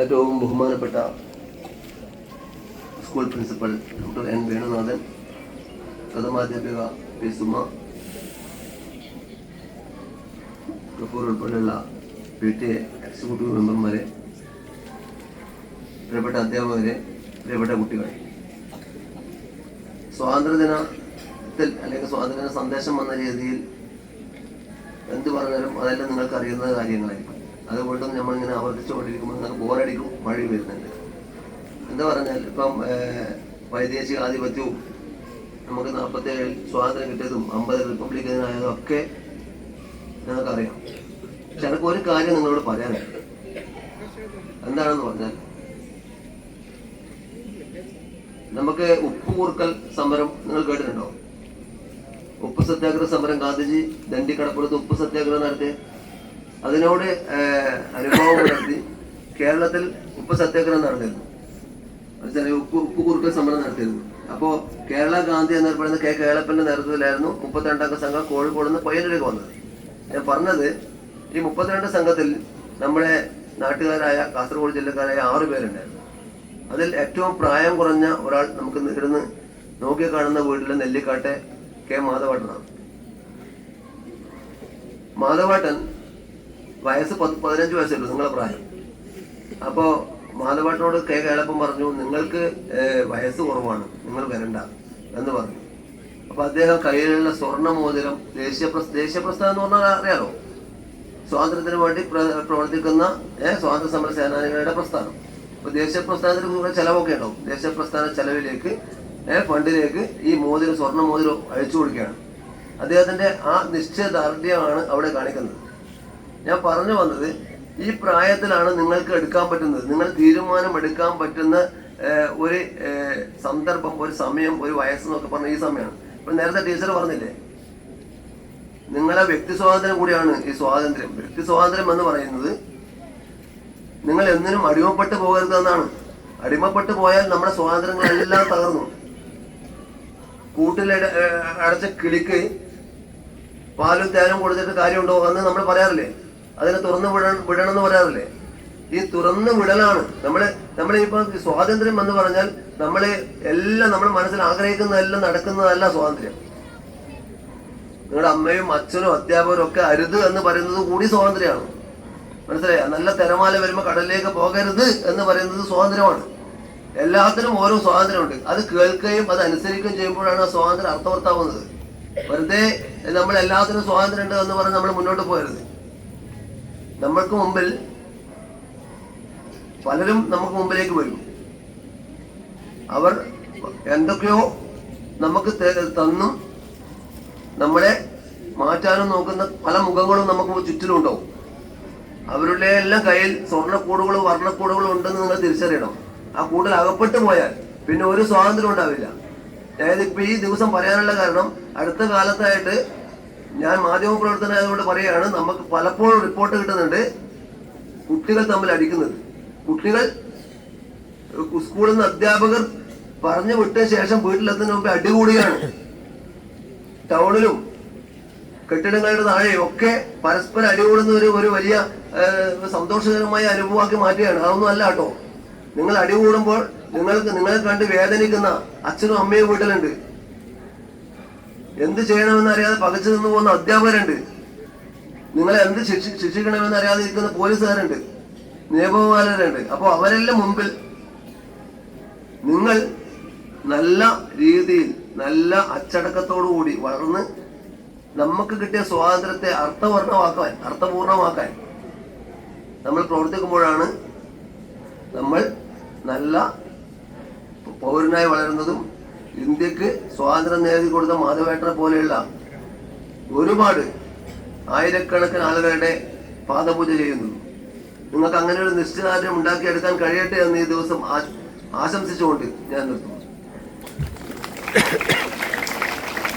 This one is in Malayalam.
ഏറ്റവും ബഹുമാനപ്പെട്ട school principal doctor N Venunathan പ്രഥമാധ്യാപിക P Suma Kapoor ഉൾപ്പെടെയുള്ള പി ടി എക്സിക്യൂട്ടീവ് മെമ്പർമാരെ പ്രിയപ്പെട്ട അധ്യാപകരെ പ്രിയപ്പെട്ട കുട്ടികൾ സ്വാതന്ത്ര്യദിനത്തിൽ അല്ലെങ്കിൽ സ്വാതന്ത്ര്യദിന സന്ദേശം വന്ന രീതിയിൽ എന്തു പറഞ്ഞാലും അതെല്ലാം നിങ്ങൾക്ക് അറിയുന്ന കാര്യങ്ങളായിരിക്കും. അതുകൊണ്ട് നമ്മളിങ്ങനെ ആവർത്തിച്ചുകൊണ്ടിരിക്കുമ്പോൾ നമുക്ക് ബോറടിക്കും മഴ വരുന്നുണ്ട്. എന്താ പറഞ്ഞാൽ ഇപ്പം വൈദേശിക ആധിപത്യവും നമുക്ക് നാൽപ്പത്തി ഏഴിൽ സ്വാതന്ത്ര്യം കിട്ടിയതും അമ്പത് റിപ്പബ്ലിക് ആയതും ഒക്കെ ഞങ്ങൾക്കറിയാം പക്ഷെ എനിക്ക് ഒരു കാര്യം നിങ്ങളോട് പറയാനുണ്ട്. എന്താണെന്ന് പറഞ്ഞാൽ നമുക്ക് ഉപ്പ് കൂർക്കൽ സമരം നിങ്ങൾ കേട്ടിട്ടുണ്ടോ? ഉപ്പ് സത്യാഗ്രഹ സമരം ഗാന്ധിജി ദണ്ഡി കടപ്പുറത്ത് ഉപ്പ് സത്യാഗ്രഹം നടത്തി അതിനോട് അനുഭവം നടത്തി കേരളത്തിൽ ഉപ്പ് സത്യാഗ്രഹം നടന്നിരുന്നു. ഉപ്പ് ഉപ്പ് കുറുക്കൽ സമരം നടത്തിയിരുന്നു. അപ്പോ കേരള ഗാന്ധി എന്നറിയപ്പെടുന്ന കെ കേളപ്പന്റെ നേതൃത്വത്തിലായിരുന്നു മുപ്പത്തിരണ്ടംഗ സംഘം കോഴിക്കോട് നിന്ന് പയ്യന്നൂരേക്ക് വന്നത്. ഞാൻ പറഞ്ഞത് ഈ മുപ്പത്തിരണ്ട് സംഘത്തിൽ നമ്മുടെ നാട്ടുകാരായ കാസർഗോഡ് ജില്ലക്കാരായ ആറു പേരുണ്ടായിരുന്നു. അതിൽ ഏറ്റവും പ്രായം കുറഞ്ഞ ഒരാൾ നമുക്ക് ഇരുന്ന് നോക്കി കാണുന്ന വീട്ടിലെ നെല്ലിക്കാട്ടെ കെ മാധവട്ടനാണ്. മാധവേട്ടൻ വയസ്സ് പത്ത് പതിനഞ്ച് വയസ്സുള്ളൂ നിങ്ങളെ പ്രായം? അപ്പോ മാധവട്ടനോട് കെ കേളപ്പം പറഞ്ഞു നിങ്ങൾക്ക് വയസ്സ് കുറവാണ് നിങ്ങൾ വരണ്ട എന്ന് പറഞ്ഞു. അപ്പൊ അദ്ദേഹം കയ്യിലുള്ള സ്വർണ മോതിരം ദേശീയ പ്രസ് ദേശീയ പ്രസ്ഥാനം എന്ന് പറഞ്ഞാൽ അറിയാമോ സ്വാതന്ത്ര്യത്തിന് വേണ്ടി പ്രവർത്തിക്കുന്ന സ്വാതന്ത്ര്യ സമര സേനാനികളുടെ പ്രസ്ഥാനം. അപ്പൊ ദേശീയ പ്രസ്ഥാനത്തിന് കൂടെ ചെലവൊക്കെ ഉണ്ടാവും. ദേശീയ പ്രസ്ഥാന ചെലവിലേക്ക് ഫണ്ടിലേക്ക് ഈ മോതിരം സ്വർണ മോതിരം അഴിച്ചു കൊടുക്കുകയാണ്. അദ്ദേഹത്തിന്റെ ആ നിശ്ചയദാർഢ്യമാണ് അവിടെ കാണിക്കുന്നത്. ഞാൻ പറഞ്ഞു വന്നത് ഈ പ്രായത്തിലാണ് നിങ്ങൾക്ക് എടുക്കാൻ പറ്റുന്നത്. നിങ്ങൾ തീരുമാനം എടുക്കാൻ പറ്റുന്ന ഒരു സന്ദർഭം ഒരു സമയം ഒരു വയസ്സ് എന്നൊക്കെ പറഞ്ഞ ഈ സമയമാണ്. ഇപ്പൊ നേരത്തെ ടീച്ചർ പറഞ്ഞില്ലേ? നിങ്ങളെ വ്യക്തി സ്വാതന്ത്ര്യം കൂടിയാണ് ഈ സ്വാതന്ത്ര്യം. വ്യക്തി സ്വാതന്ത്ര്യം എന്ന് പറയുന്നത് നിങ്ങൾ എന്തിനും അടിമപ്പെട്ടു പോകരുതെന്നാണ് അടിമപ്പെട്ടു പോയാൽ നമ്മുടെ സ്വാതന്ത്ര്യങ്ങളെല്ലാം തകർന്നു. കൂട്ടിൽ അടച്ച കിളിക്ക് പാലും തേനും കൊടുത്തിട്ട് കാര്യമുണ്ടോ എന്ന് നമ്മൾ പറയാറില്ലേ? അതിനെ തുറന്നു വിട വിടണം എന്ന് പറയാറില്ലേ? ഈ തുറന്നു വിടലാണ്. നമ്മൾ നമ്മളിപ്പോ സ്വാതന്ത്ര്യം എന്ന് പറഞ്ഞാൽ നമ്മൾ എല്ലാം നമ്മുടെ മനസ്സിൽ ആഗ്രഹിക്കുന്നതെല്ലാം നടക്കുന്നതല്ല സ്വാതന്ത്ര്യം. നിങ്ങളുടെ അമ്മയും അച്ഛനും അധ്യാപകരും ഒക്കെ അരുത് എന്ന് പറയുന്നത് കൂടി സ്വാതന്ത്ര്യമാണ്. മനസ്സിലായോ? നല്ല തിരമാല വരുമ്പോൾ കടലിലേക്ക് പോകരുത് എന്ന് പറയുന്നത് സ്വാതന്ത്ര്യമാണ്. എല്ലാത്തിനും ഓരോ സ്വാതന്ത്ര്യമുണ്ട്. അത് കേൾക്കുകയും അത് അനുസരിക്കുകയും ചെയ്യുമ്പോഴാണ് ആ സ്വാതന്ത്ര്യം അർത്ഥവത്താവുന്നത്. വെറുതെ നമ്മൾ എല്ലാത്തിനും സ്വാതന്ത്ര്യം ഉണ്ട് എന്ന് പറഞ്ഞ് നമ്മൾ മുന്നോട്ട് പോകരുത്. നമ്മൾക്ക് മുമ്പിൽ പലരും നമുക്ക് മുമ്പിലേക്ക് വരും. അവർ എന്തൊക്കെയോ നമുക്ക് തന്നും നമ്മളെ മാറ്റാനും നോക്കുന്ന പല മുഖങ്ങളും നമുക്ക് ചുറ്റിലുണ്ടാവും. അവരുടെ എല്ലാം കയ്യിൽ സ്വർണക്കൂടുകളും വർണക്കൂടുകളും ഉണ്ടെന്ന് നിങ്ങൾ തിരിച്ചറിയണം. ആ കൂടുതൽ അകപ്പെട്ടു പോയാൽ പിന്നെ ഒരു സ്വാതന്ത്ര്യം ഉണ്ടാവില്ല. അതായത് ഇപ്പൊ ഈ ദിവസം പറയാനുള്ള കാരണം അടുത്ത കാലത്തായിട്ട് ഞാൻ മാധ്യമ പ്രവർത്തനമായതുകൊണ്ട് പറയുകയാണ് നമുക്ക് പലപ്പോഴും റിപ്പോർട്ട് കിട്ടുന്നുണ്ട് കുട്ടികൾ തമ്മിൽ അടിക്കുന്നത്. കുട്ടികൾ സ്കൂളിൽ നിന്ന് അധ്യാപകർ പറഞ്ഞു വിട്ട ശേഷം വീട്ടിലെത്തുന്നതിന് മുമ്പ് അടികൂടുകയാണ് ടൗണിലും കെട്ടിടങ്ങളുടെ താഴെയും ഒക്കെ പരസ്പരം അടികൂടുന്ന ഒരു ഒരു വലിയ സന്തോഷകരമായ അനുഭവമാക്കി മാറ്റുകയാണ്. അതൊന്നും അല്ല കേട്ടോ. നിങ്ങൾ അടികൂടുമ്പോൾ നിങ്ങൾക്ക് നിങ്ങളെ കണ്ട് വേദനിക്കുന്ന അച്ഛനും അമ്മയും വീട്ടിലുണ്ട്. എന്ത് ചെയ്യണമെന്ന് അറിയാതെ പകച്ചു നിന്ന് പോകുന്ന അധ്യാപകരുണ്ട്. നിങ്ങളെ എന്ത് ശിക്ഷി ശിക്ഷിക്കണമെന്ന് അറിയാതെ ഇരിക്കുന്ന പോലീസുകാരുണ്ട്. നിയമപാലകരുണ്ട്. അപ്പോൾ അവരെല്ലാം മുമ്പിൽ നിങ്ങൾ നല്ല രീതിയിൽ നല്ല അച്ചടക്കത്തോടു കൂടി വളർന്ന് നമുക്ക് കിട്ടിയ സ്വാതന്ത്ര്യത്തെ അർത്ഥവർണമാക്കാൻ അർത്ഥപൂർണമാക്കാൻ നമ്മൾ പ്രവർത്തിക്കുമ്പോഴാണ് നമ്മൾ നല്ല പൗരനായി വളരുന്നതും ഇന്ത്യയ്ക്ക് സ്വാതന്ത്ര്യം നേടി കൊടുത്ത മാധവേട്ടനെ പോലെയുള്ള ഒരുപാട് ആയിരക്കണക്കിന് ആളുകളുടെ പാദപൂജ ചെയ്യുന്നു. നിങ്ങൾക്ക് അങ്ങനെ ഒരു നിശ്ചയദാർഢ്യം ഉണ്ടാക്കിയെടുക്കാൻ കഴിയട്ടെ എന്ന് ഈ ദിവസം ആശംസിച്ചുകൊണ്ട് ഞാൻ നിർത്തുന്നു.